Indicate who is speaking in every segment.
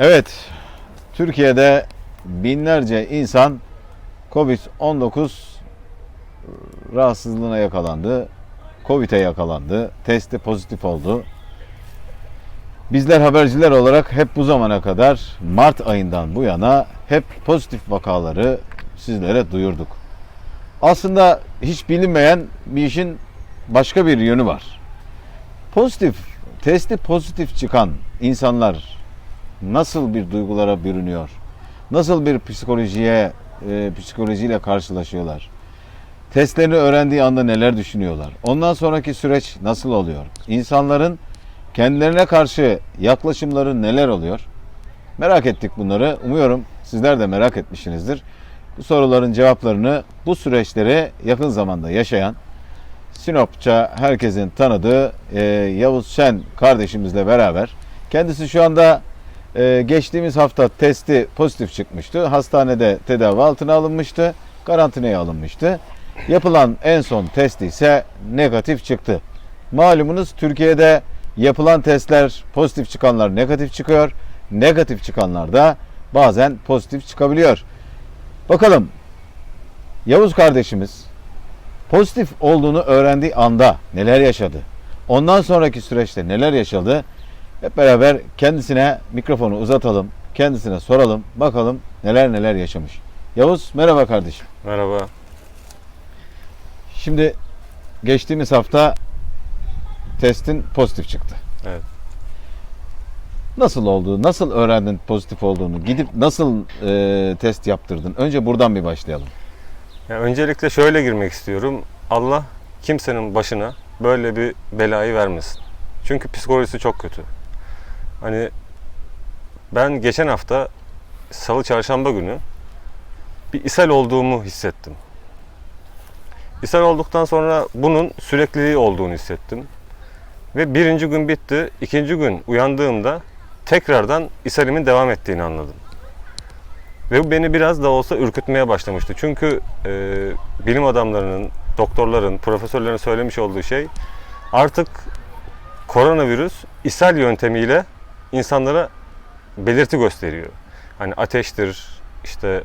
Speaker 1: Evet, Türkiye'de binlerce insan Covid-19 rahatsızlığına yakalandı. Covid'e yakalandı. Testi pozitif oldu. Bizler haberciler olarak hep bu zamana kadar Mart ayından bu yana hep pozitif vakaları sizlere duyurduk. Aslında hiç bilinmeyen bir işin başka bir yönü var. Pozitif, testi pozitif çıkan insanlar nasıl bir duygulara bürünüyor? Nasıl bir psikolojiye, e, psikolojiyle karşılaşıyorlar? Testlerini öğrendiği anda neler düşünüyorlar? Ondan sonraki süreç nasıl oluyor? İnsanların kendilerine karşı yaklaşımları neler oluyor? Merak ettik bunları. Umuyorum sizler de merak etmişsinizdir. Bu soruların cevaplarını bu süreçleri yakın zamanda yaşayan Sinopça herkesin tanıdığı e, Yavuz Şen kardeşimizle beraber kendisi şu anda e, geçtiğimiz hafta testi pozitif çıkmıştı. Hastanede tedavi altına alınmıştı. Karantinaya alınmıştı. Yapılan en son testi ise negatif çıktı. Malumunuz Türkiye'de yapılan testler pozitif çıkanlar negatif çıkıyor. Negatif çıkanlar da bazen pozitif çıkabiliyor. Bakalım Yavuz kardeşimiz pozitif olduğunu öğrendiği anda neler yaşadı? Ondan sonraki süreçte neler yaşadı? Hep beraber kendisine mikrofonu uzatalım, kendisine soralım, bakalım neler neler yaşamış. Yavuz merhaba kardeşim.
Speaker 2: Merhaba.
Speaker 1: Şimdi geçtiğimiz hafta testin pozitif çıktı.
Speaker 2: Evet.
Speaker 1: Nasıl oldu? Nasıl öğrendin pozitif olduğunu? Gidip nasıl e, test yaptırdın? Önce buradan bir başlayalım.
Speaker 2: Ya öncelikle şöyle girmek istiyorum. Allah kimsenin başına böyle bir belayı vermesin. Çünkü psikolojisi çok kötü. Hani ben geçen hafta salı çarşamba günü bir ishal olduğumu hissettim. İshal olduktan sonra bunun sürekliliği olduğunu hissettim. Ve birinci gün bitti. ikinci gün uyandığımda tekrardan ishalimin devam ettiğini anladım. Ve bu beni biraz da olsa ürkütmeye başlamıştı. Çünkü e, bilim adamlarının, doktorların, profesörlerin söylemiş olduğu şey artık koronavirüs ishal yöntemiyle insanlara belirti gösteriyor. Hani ateştir, işte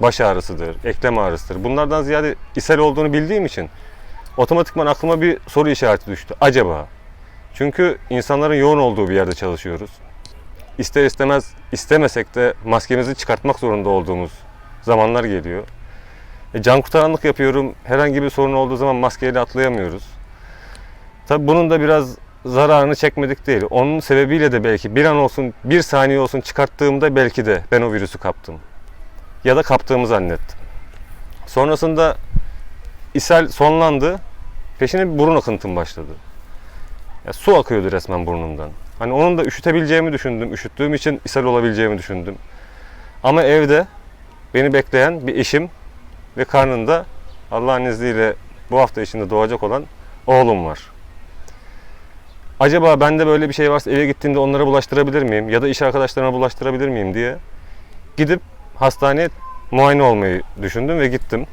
Speaker 2: baş ağrısıdır, eklem ağrısıdır. Bunlardan ziyade ishal olduğunu bildiğim için otomatikman aklıma bir soru işareti düştü. Acaba? Çünkü insanların yoğun olduğu bir yerde çalışıyoruz. İster istemez istemesek de maskemizi çıkartmak zorunda olduğumuz zamanlar geliyor. E, can kurtaranlık yapıyorum. Herhangi bir sorun olduğu zaman maskeyle atlayamıyoruz. Tabi bunun da biraz zararını çekmedik değil. Onun sebebiyle de belki bir an olsun, bir saniye olsun çıkarttığımda belki de ben o virüsü kaptım. Ya da kaptığımı zannettim. Sonrasında ishal sonlandı. Peşine bir burun akıntım başladı. Ya, su akıyordu resmen burnumdan. Hani onun da üşütebileceğimi düşündüm. Üşüttüğüm için ishal olabileceğimi düşündüm. Ama evde beni bekleyen bir eşim ve karnında Allah'ın izniyle bu hafta içinde doğacak olan oğlum var. Acaba bende böyle bir şey varsa eve gittiğimde onlara bulaştırabilir miyim? Ya da iş arkadaşlarıma bulaştırabilir miyim diye gidip hastaneye muayene olmayı düşündüm ve gittim.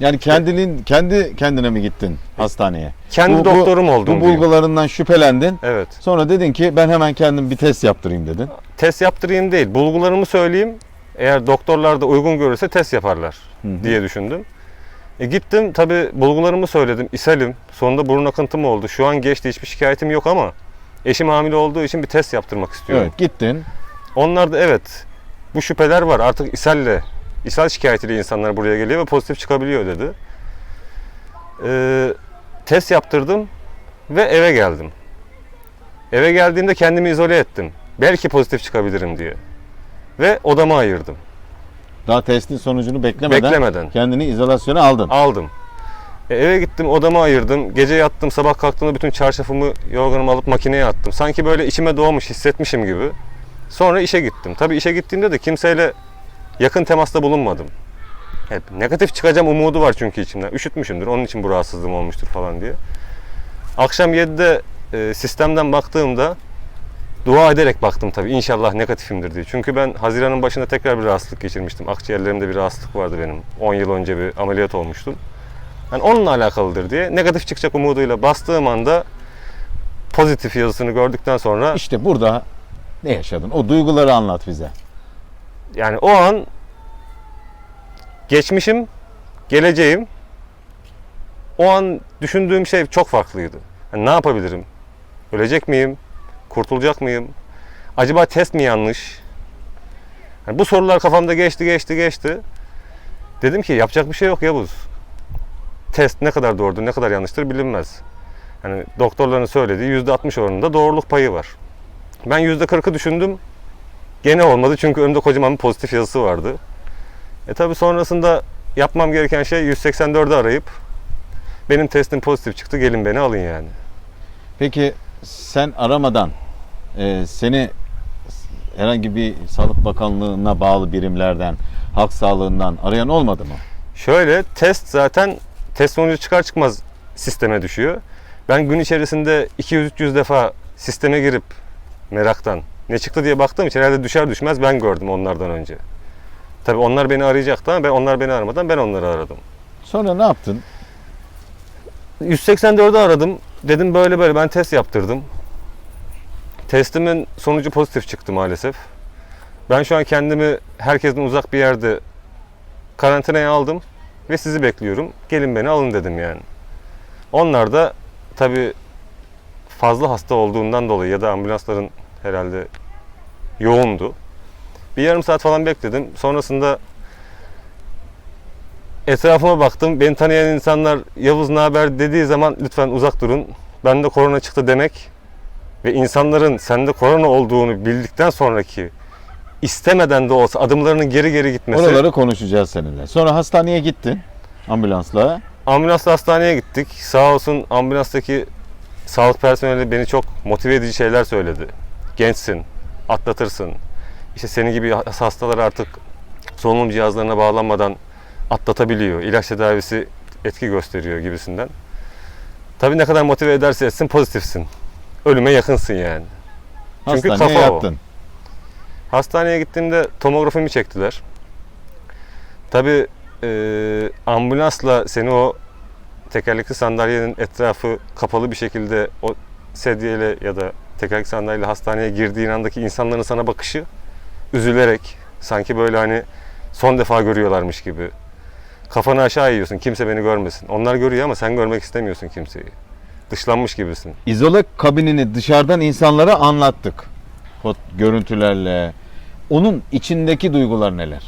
Speaker 1: Yani kendinin kendi kendine mi gittin hastaneye?
Speaker 2: Kendi
Speaker 1: Bu- bu-
Speaker 2: doktorum oldum.
Speaker 1: Bu
Speaker 2: diyeyim.
Speaker 1: bulgularından şüphelendin.
Speaker 2: Evet.
Speaker 1: Sonra dedin ki ben hemen kendim bir test yaptırayım dedin.
Speaker 2: Test yaptırayım değil, bulgularımı söyleyeyim. Eğer doktorlar da uygun görürse test yaparlar
Speaker 1: Hı hı.
Speaker 2: diye düşündüm. E gittim tabi bulgularımı söyledim. İshalim. Sonunda burun akıntım oldu. Şu an geçti hiçbir şikayetim yok ama eşim hamile olduğu için bir test yaptırmak istiyorum.
Speaker 1: Evet gittin.
Speaker 2: Onlar da evet bu şüpheler var artık ishalle, ishal şikayetiyle insanlar buraya geliyor ve pozitif çıkabiliyor dedi. Ee, test yaptırdım ve eve geldim. Eve geldiğimde kendimi izole ettim. Belki pozitif çıkabilirim diye. Ve odama ayırdım.
Speaker 1: Daha testin sonucunu beklemeden,
Speaker 2: Beklemeden.
Speaker 1: kendini izolasyona aldın.
Speaker 2: Aldım. E, eve gittim odama ayırdım. Gece yattım sabah kalktığımda bütün çarşafımı yorganımı alıp makineye attım. Sanki böyle içime doğmuş hissetmişim gibi. Sonra işe gittim. Tabii işe gittiğimde de kimseyle yakın temasta bulunmadım. Hep negatif çıkacağım umudu var çünkü içimden. Üşütmüşümdür onun için bu rahatsızlığım olmuştur falan diye. Akşam 7'de e, sistemden baktığımda dua ederek baktım tabii inşallah negatifimdir diye. Çünkü ben Haziran'ın başında tekrar bir rahatsızlık geçirmiştim. Akciğerlerimde bir rahatsızlık vardı benim. 10 yıl önce bir ameliyat olmuştum. Yani onunla alakalıdır diye negatif çıkacak umuduyla bastığım anda pozitif yazısını gördükten sonra
Speaker 1: İşte burada Ne yaşadın? O duyguları anlat bize.
Speaker 2: Yani o an geçmişim, geleceğim o an düşündüğüm şey çok farklıydı. Yani ne yapabilirim? Ölecek miyim? Kurtulacak mıyım? Acaba test mi yanlış? Yani bu sorular kafamda geçti, geçti, geçti. Dedim ki yapacak bir şey yok Yavuz. Test ne kadar doğrudur, ne kadar yanlıştır bilinmez. Yani doktorların söylediği %60 oranında doğruluk payı var. Ben %40'ı düşündüm. Gene olmadı çünkü önümde kocaman bir pozitif yazısı vardı. E tabi sonrasında yapmam gereken şey 184'ü arayıp benim testim pozitif çıktı gelin beni alın yani.
Speaker 1: Peki sen aramadan e, seni herhangi bir Sağlık Bakanlığı'na bağlı birimlerden, halk sağlığından arayan olmadı mı?
Speaker 2: Şöyle test zaten test sonucu çıkar çıkmaz sisteme düşüyor. Ben gün içerisinde 200-300 defa sisteme girip meraktan ne çıktı diye baktığım için herhalde düşer düşmez ben gördüm onlardan önce. Tabi onlar beni arayacaktı ama ben onlar beni aramadan ben onları aradım.
Speaker 1: Sonra ne yaptın?
Speaker 2: 184'ü aradım. Dedim böyle böyle ben test yaptırdım. Testimin sonucu pozitif çıktı maalesef. Ben şu an kendimi herkesten uzak bir yerde karantinaya aldım ve sizi bekliyorum. Gelin beni alın dedim yani. Onlar da tabi fazla hasta olduğundan dolayı ya da ambulansların herhalde yoğundu. Bir yarım saat falan bekledim. Sonrasında etrafıma baktım. Beni tanıyan insanlar Yavuz ne haber dediği zaman lütfen uzak durun. Bende korona çıktı demek ve insanların sende korona olduğunu bildikten sonraki istemeden de olsa adımlarının geri geri gitmesi.
Speaker 1: Oraları konuşacağız seninle. Sonra hastaneye gittin ambulansla.
Speaker 2: Ambulansla hastaneye gittik. Sağ olsun ambulanstaki sağlık personeli beni çok motive edici şeyler söyledi. Gençsin, atlatırsın. İşte senin gibi hastalar artık solunum cihazlarına bağlanmadan atlatabiliyor. İlaç tedavisi etki gösteriyor gibisinden. Tabii ne kadar motive ederse etsin pozitifsin. Ölüme yakınsın yani. Çünkü
Speaker 1: Hastaneye
Speaker 2: kafa o.
Speaker 1: yattın.
Speaker 2: Hastaneye gittiğimde tomografimi çektiler. Tabii e, ambulansla seni o tekerlekli sandalyenin etrafı kapalı bir şekilde o sedyeyle ya da tekerlekli sandalyeyle hastaneye girdiğin andaki insanların sana bakışı üzülerek sanki böyle hani son defa görüyorlarmış gibi. Kafanı aşağı eğiyorsun kimse beni görmesin. Onlar görüyor ama sen görmek istemiyorsun kimseyi. Dışlanmış gibisin.
Speaker 1: İzole kabinini dışarıdan insanlara anlattık. Fot görüntülerle. Onun içindeki duygular neler?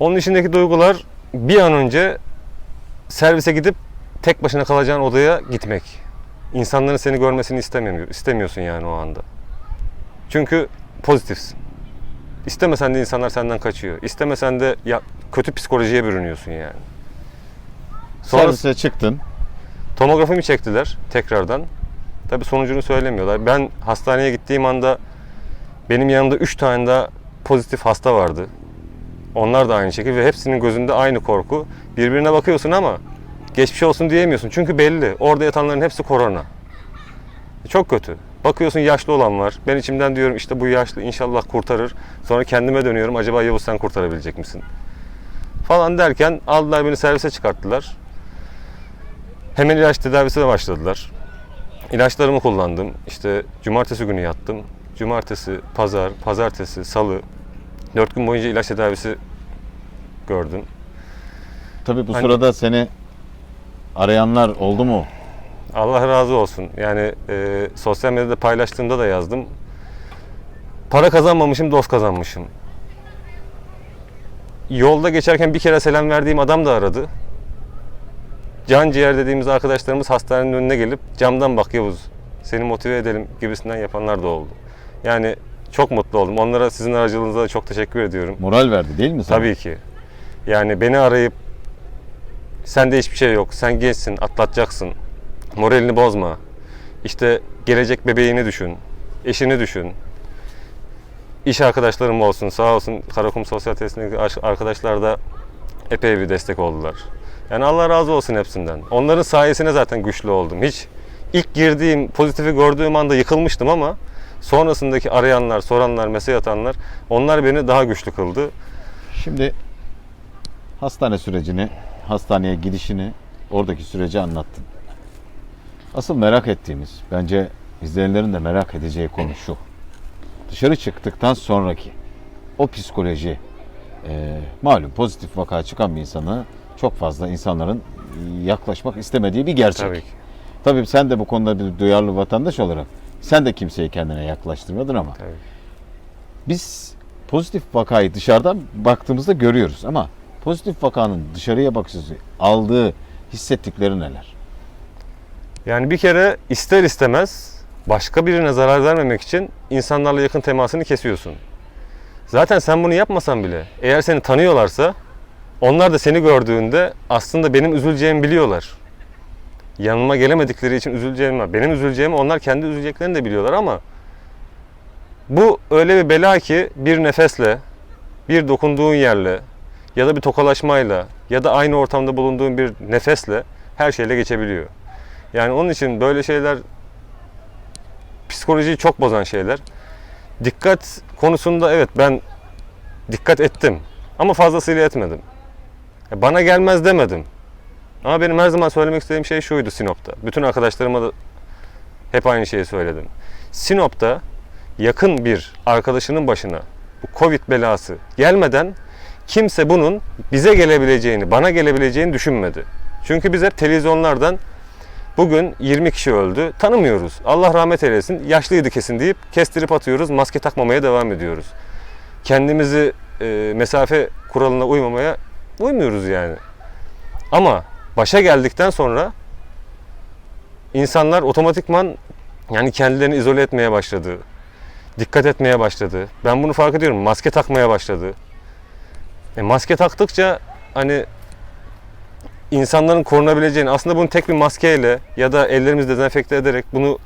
Speaker 2: Onun içindeki duygular bir an önce servise gidip tek başına kalacağın odaya gitmek. İnsanların seni görmesini istemiyor, istemiyorsun yani o anda. Çünkü pozitifsin. İstemesen de insanlar senden kaçıyor. İstemesen de ya kötü psikolojiye bürünüyorsun yani. Sonra
Speaker 1: Servise çıktın.
Speaker 2: tomografimi çektiler tekrardan. Tabi sonucunu söylemiyorlar. Ben hastaneye gittiğim anda benim yanımda 3 tane daha pozitif hasta vardı. Onlar da aynı şekilde ve hepsinin gözünde aynı korku. Birbirine bakıyorsun ama geçmiş olsun diyemiyorsun. Çünkü belli. Orada yatanların hepsi korona. Çok kötü. Bakıyorsun yaşlı olan var. Ben içimden diyorum işte bu yaşlı inşallah kurtarır. Sonra kendime dönüyorum. Acaba Yavuz sen kurtarabilecek misin? Falan derken aldılar beni servise çıkarttılar. Hemen ilaç tedavisine başladılar. İlaçlarımı kullandım. İşte cumartesi günü yattım. Cumartesi, pazar, pazartesi, salı. Dört gün boyunca ilaç tedavisi gördüm.
Speaker 1: Tabii bu
Speaker 2: Hani-
Speaker 1: sırada seni arayanlar oldu mu?
Speaker 2: Allah razı olsun. Yani e, sosyal medyada paylaştığımda da yazdım. Para kazanmamışım, dost kazanmışım. Yolda geçerken bir kere selam verdiğim adam da aradı. Can ciğer dediğimiz arkadaşlarımız hastanenin önüne gelip camdan bak Yavuz seni motive edelim gibisinden yapanlar da oldu. Yani çok mutlu oldum. Onlara sizin aracılığınızda da çok teşekkür ediyorum.
Speaker 1: Moral verdi değil mi sana?
Speaker 2: Tabii ki. Yani beni arayıp sende hiçbir şey yok. Sen gençsin, atlatacaksın. Moralini bozma. İşte gelecek bebeğini düşün. Eşini düşün. İş arkadaşlarım olsun. Sağ olsun Karakum Sosyal Tesisindeki aş- arkadaşlar da epey bir destek oldular. Yani Allah razı olsun hepsinden. Onların sayesinde zaten güçlü oldum. Hiç ilk girdiğim, pozitifi gördüğüm anda yıkılmıştım ama sonrasındaki arayanlar, soranlar, mesaj atanlar onlar beni daha güçlü kıldı.
Speaker 1: Şimdi hastane sürecini, hastaneye gidişini, oradaki süreci anlattın. Asıl merak ettiğimiz, bence izleyenlerin de merak edeceği konu şu. dışarı çıktıktan sonraki o psikoloji e, malum pozitif vaka çıkan bir insanı çok fazla insanların yaklaşmak istemediği bir gerçek.
Speaker 2: Tabii ki.
Speaker 1: Tabii sen de bu konuda bir duyarlı vatandaş olarak sen de kimseyi kendine yaklaştırmadın ama
Speaker 2: Tabii.
Speaker 1: biz pozitif vakayı dışarıdan baktığımızda görüyoruz ama pozitif vakanın dışarıya bakış aldığı hissettikleri neler?
Speaker 2: Yani bir kere ister istemez başka birine zarar vermemek için insanlarla yakın temasını kesiyorsun. Zaten sen bunu yapmasan bile eğer seni tanıyorlarsa onlar da seni gördüğünde aslında benim üzüleceğimi biliyorlar. Yanıma gelemedikleri için üzüleceğimi. Benim üzüleceğimi onlar kendi üzüleceklerini de biliyorlar ama bu öyle bir bela ki bir nefesle, bir dokunduğun yerle ya da bir tokalaşmayla ya da aynı ortamda bulunduğun bir nefesle her şeyle geçebiliyor. Yani onun için böyle şeyler psikolojiyi çok bozan şeyler. Dikkat konusunda evet ben dikkat ettim ama fazlasıyla etmedim. Ya Bana gelmez demedim. Ama benim her zaman söylemek istediğim şey şuydu Sinop'ta. Bütün arkadaşlarıma da hep aynı şeyi söyledim. Sinop'ta yakın bir arkadaşının başına bu Covid belası gelmeden kimse bunun bize gelebileceğini, bana gelebileceğini düşünmedi. Çünkü biz hep televizyonlardan bugün 20 kişi öldü, tanımıyoruz. Allah rahmet eylesin, yaşlıydı kesin deyip kestirip atıyoruz, maske takmamaya devam ediyoruz. Kendimizi e, mesafe kuralına uymamaya uymuyoruz yani. Ama başa geldikten sonra insanlar otomatikman yani kendilerini izole etmeye başladı. Dikkat etmeye başladı. Ben bunu fark ediyorum. Maske takmaya başladı. E, maske taktıkça hani insanların korunabileceğini aslında bunu tek bir maskeyle ya da ellerimizi dezenfekte ederek bunu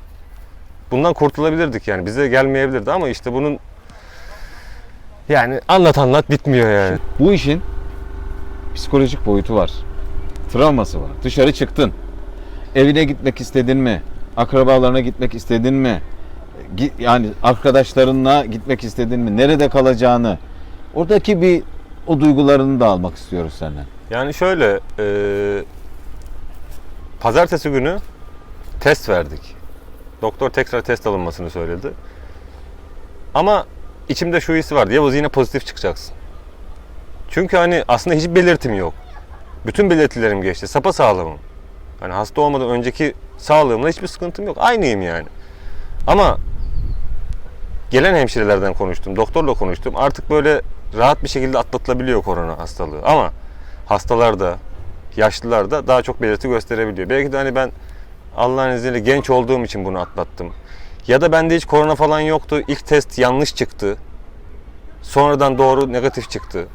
Speaker 2: bundan kurtulabilirdik yani bize gelmeyebilirdi ama işte bunun yani anlat anlat bitmiyor yani.
Speaker 1: Bu işin psikolojik boyutu var. Travması var. Dışarı çıktın. Evine gitmek istedin mi? Akrabalarına gitmek istedin mi? Yani arkadaşlarınla gitmek istedin mi? Nerede kalacağını. Oradaki bir o duygularını da almak istiyoruz senden.
Speaker 2: Yani şöyle e, pazartesi günü test verdik. Doktor tekrar test alınmasını söyledi. Ama içimde şu hissi vardı. Yavuz yine pozitif çıkacaksın. Çünkü hani aslında hiç belirtim yok. Bütün belirtilerim geçti. Sapa sağlamım. Hani hasta olmadan önceki sağlığımla hiçbir sıkıntım yok. Aynıyım yani. Ama gelen hemşirelerden konuştum, doktorla konuştum. Artık böyle rahat bir şekilde atlatılabiliyor korona hastalığı. Ama hastalar da, yaşlılar da daha çok belirti gösterebiliyor. Belki de hani ben Allah'ın izniyle genç olduğum için bunu atlattım. Ya da bende hiç korona falan yoktu. İlk test yanlış çıktı. Sonradan doğru negatif çıktı.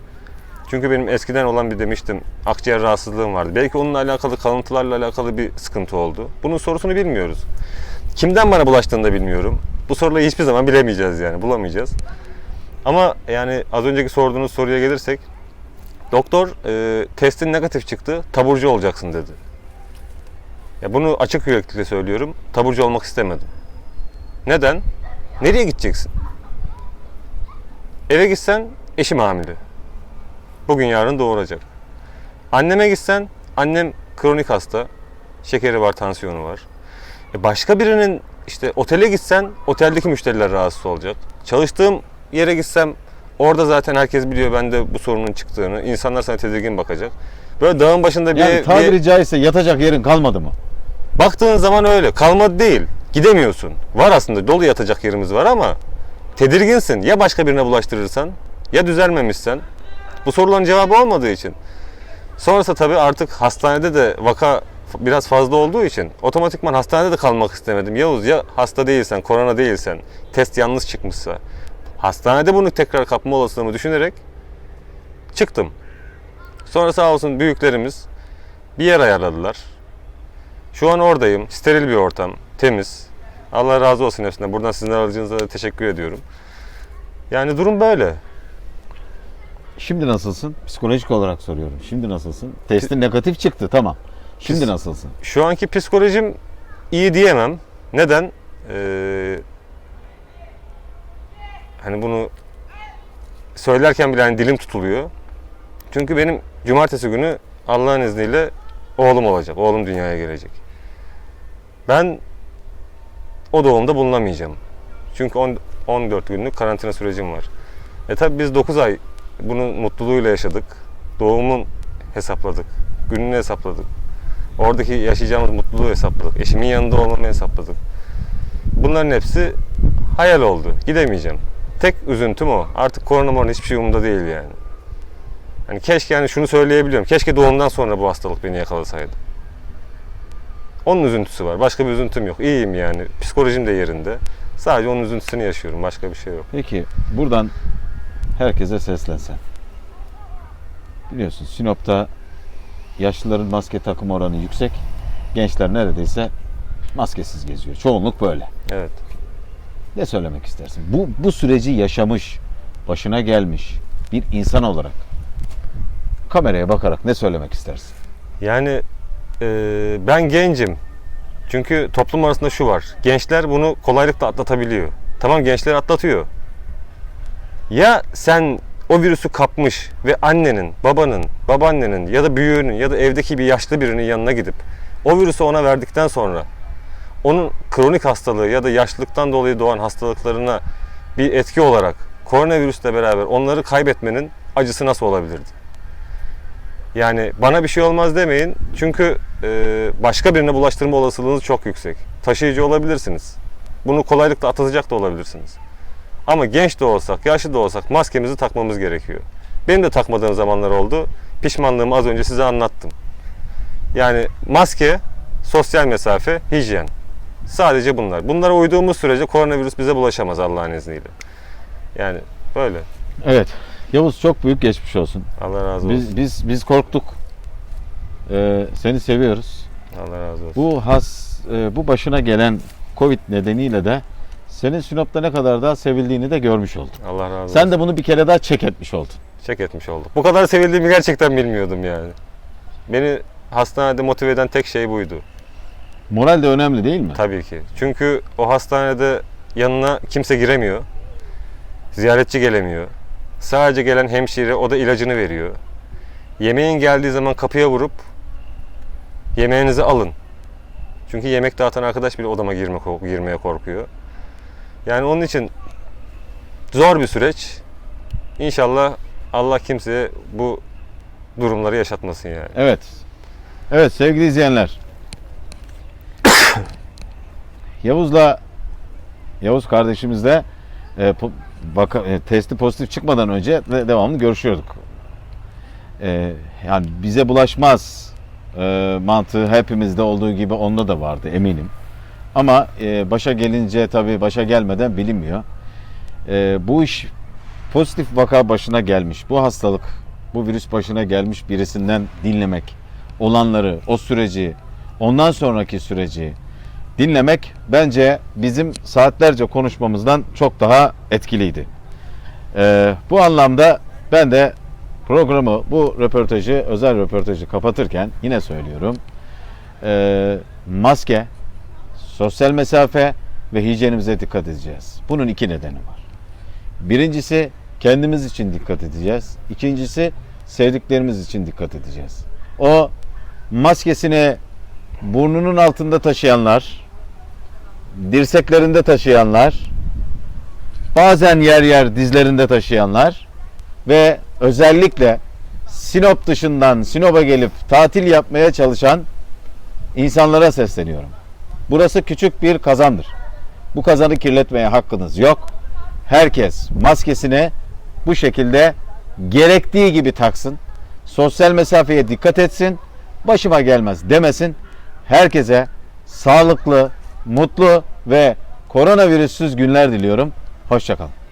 Speaker 2: Çünkü benim eskiden olan bir demiştim akciğer rahatsızlığım vardı. Belki onunla alakalı kalıntılarla alakalı bir sıkıntı oldu. Bunun sorusunu bilmiyoruz. Kimden bana bulaştığını da bilmiyorum. Bu soruları hiçbir zaman bilemeyeceğiz yani bulamayacağız. Ama yani az önceki sorduğunuz soruya gelirsek doktor e, testin negatif çıktı taburcu olacaksın dedi. Ya bunu açık yüreklilikle söylüyorum. Taburcu olmak istemedim. Neden? Nereye gideceksin? Eve gitsen eşim hamile. Bugün yarın doğuracak. Anneme gitsen annem kronik hasta. Şekeri var, tansiyonu var. E başka birinin işte otele gitsen oteldeki müşteriler rahatsız olacak. Çalıştığım yere gitsem orada zaten herkes biliyor bende bu sorunun çıktığını. İnsanlar sana tedirgin bakacak. Böyle dağın başında bir,
Speaker 1: Yani
Speaker 2: ev- bir-
Speaker 1: tabiri caizse yatacak yerin kalmadı mı?
Speaker 2: baktığın zaman öyle. Kalmadı değil. Gidemiyorsun. Var aslında dolu yatacak yerimiz var ama tedirginsin. Ya başka birine bulaştırırsan ya düzelmemişsen. Bu soruların cevabı olmadığı için. Sonrasında tabii artık hastanede de vaka biraz fazla olduğu için otomatikman hastanede de kalmak istemedim. Yavuz ya hasta değilsen, korona değilsen, test yanlış çıkmışsa hastanede bunu tekrar kapma olasılığımı düşünerek çıktım. Sonra sağ olsun büyüklerimiz bir yer ayarladılar. Şu an oradayım. Steril bir ortam. Temiz. Allah razı olsun hepsinden. Buradan sizin aracınıza da teşekkür ediyorum. Yani durum böyle.
Speaker 1: Şimdi nasılsın? Psikolojik olarak soruyorum. Şimdi nasılsın? Testin negatif çıktı tamam. Şimdi
Speaker 2: Pis-
Speaker 1: nasılsın?
Speaker 2: Şu anki psikolojim iyi diyemem. Neden? Ee, hani bunu söylerken bile hani dilim tutuluyor. Çünkü benim cumartesi günü Allah'ın izniyle oğlum olacak. Oğlum dünyaya gelecek. Ben o doğumda bulunamayacağım. Çünkü on- 14 günlük karantina sürecim var. E tabi biz 9 ay bunun mutluluğuyla yaşadık. Doğumun hesapladık. Gününü hesapladık. Oradaki yaşayacağımız mutluluğu hesapladık. Eşimin yanında olmamı hesapladık. Bunların hepsi hayal oldu. Gidemeyeceğim. Tek üzüntüm o. Artık korona morona hiçbir şey umurumda değil yani. Hani keşke yani şunu söyleyebiliyorum. Keşke doğumdan sonra bu hastalık beni yakalasaydı. Onun üzüntüsü var. Başka bir üzüntüm yok. İyiyim yani. Psikolojim de yerinde. Sadece onun üzüntüsünü yaşıyorum. Başka bir şey yok.
Speaker 1: Peki buradan herkese seslensen. Biliyorsun Sinop'ta yaşlıların maske takım oranı yüksek. Gençler neredeyse maskesiz geziyor. Çoğunluk böyle.
Speaker 2: Evet.
Speaker 1: Ne söylemek istersin? Bu bu süreci yaşamış, başına gelmiş bir insan olarak kameraya bakarak ne söylemek istersin?
Speaker 2: Yani e, ben gencim. Çünkü toplum arasında şu var. Gençler bunu kolaylıkla atlatabiliyor. Tamam gençler atlatıyor. Ya sen o virüsü kapmış ve annenin, babanın, babaannenin ya da büyüğünün ya da evdeki bir yaşlı birinin yanına gidip o virüsü ona verdikten sonra onun kronik hastalığı ya da yaşlılıktan dolayı doğan hastalıklarına bir etki olarak koronavirüsle beraber onları kaybetmenin acısı nasıl olabilirdi? Yani bana bir şey olmaz demeyin. Çünkü e, başka birine bulaştırma olasılığınız çok yüksek. Taşıyıcı olabilirsiniz. Bunu kolaylıkla atlatacak da olabilirsiniz. Ama genç de olsak, yaşlı da olsak maskemizi takmamız gerekiyor. Benim de takmadığım zamanlar oldu. Pişmanlığımı az önce size anlattım. Yani maske, sosyal mesafe, hijyen. Sadece bunlar. Bunlara uyduğumuz sürece koronavirüs bize bulaşamaz Allah'ın izniyle. Yani böyle.
Speaker 1: Evet. Yavuz çok büyük geçmiş olsun.
Speaker 2: Allah razı olsun.
Speaker 1: Biz biz biz korktuk. Ee, seni seviyoruz.
Speaker 2: Allah razı olsun.
Speaker 1: Bu has e, bu başına gelen Covid nedeniyle de senin Sinop'ta ne kadar daha sevildiğini de görmüş olduk.
Speaker 2: Allah razı olsun.
Speaker 1: Sen de bunu bir kere daha çek etmiş oldun.
Speaker 2: Çek etmiş olduk. Bu kadar sevildiğimi gerçekten bilmiyordum yani. Beni hastanede motive eden tek şey buydu.
Speaker 1: Moral de önemli değil mi?
Speaker 2: Tabii ki. Çünkü o hastanede yanına kimse giremiyor. Ziyaretçi gelemiyor. Sadece gelen hemşire o da ilacını veriyor. Yemeğin geldiği zaman kapıya vurup yemeğinizi alın. Çünkü yemek dağıtan arkadaş bile odama girme, girmeye korkuyor. Yani onun için zor bir süreç. İnşallah Allah kimseye bu durumları yaşatmasın yani.
Speaker 1: Evet. Evet sevgili izleyenler. Yavuz'la Yavuz kardeşimizle e, po- e, testi pozitif çıkmadan önce de devamlı görüşüyorduk. E, yani bize bulaşmaz e, mantığı hepimizde olduğu gibi onda da vardı eminim. Ama e, başa gelince tabii başa gelmeden bilinmiyor. E, bu iş pozitif vaka başına gelmiş. Bu hastalık, bu virüs başına gelmiş birisinden dinlemek, olanları, o süreci, ondan sonraki süreci dinlemek bence bizim saatlerce konuşmamızdan çok daha etkiliydi. Ee, bu anlamda ben de programı, bu röportajı, özel röportajı kapatırken yine söylüyorum. Ee, maske, sosyal mesafe ve hijyenimize dikkat edeceğiz. Bunun iki nedeni var. Birincisi kendimiz için dikkat edeceğiz. İkincisi sevdiklerimiz için dikkat edeceğiz. O maskesini burnunun altında taşıyanlar, dirseklerinde taşıyanlar, bazen yer yer dizlerinde taşıyanlar ve özellikle Sinop dışından Sinop'a gelip tatil yapmaya çalışan insanlara sesleniyorum. Burası küçük bir kazandır. Bu kazanı kirletmeye hakkınız yok. Herkes maskesini bu şekilde gerektiği gibi taksın. Sosyal mesafeye dikkat etsin. Başıma gelmez demesin. Herkese sağlıklı, mutlu ve koronavirüssüz günler diliyorum. Hoşçakalın.